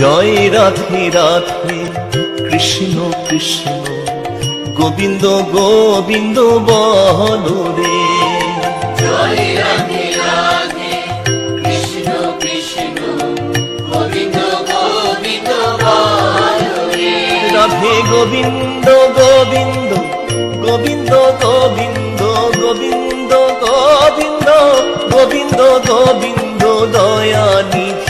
জয় রাধে রাধে কৃষ্ণ কৃষ্ণ গোবিন্দ গোবিন্দ বল রে। জয় রাধে রাধে কৃষ্ণ কৃষ্ণ গোবিন্দ গোবিন্দ রাধে গোবিন্দ গোবিন্দ গোবিন্দ গোবিন্দ গোবিন্দ গোবিন্দ গোবিন্দ গোবিন্দ দয়া নিধি নাম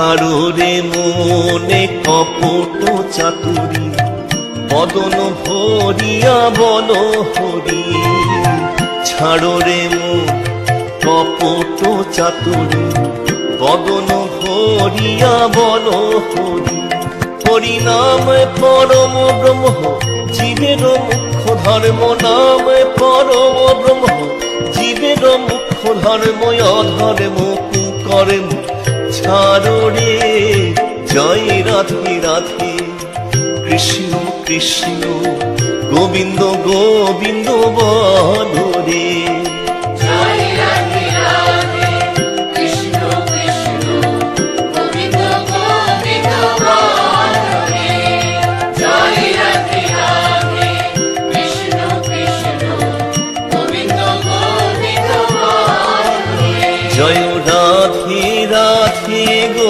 ছাড়ো রে মনে কপট চাতুরি, বদন ভরিয়া বল হরি। ছাড়ো রে মন কপট চাতুরি, বদন ভরিয়া বল হরি। হরি নাম পরম ব্রহ্ম, জীবের মুখ্য ধর্ম নাম পরম ব্রহ্ম। জীবের মুখ্য ধর্ম, অধর্ম কুকর্ম। রে জয় রাধে রাধে। কৃষ্ণ কৃষ্ণ গোবিন্দ গোবিন্দ বল রে জয়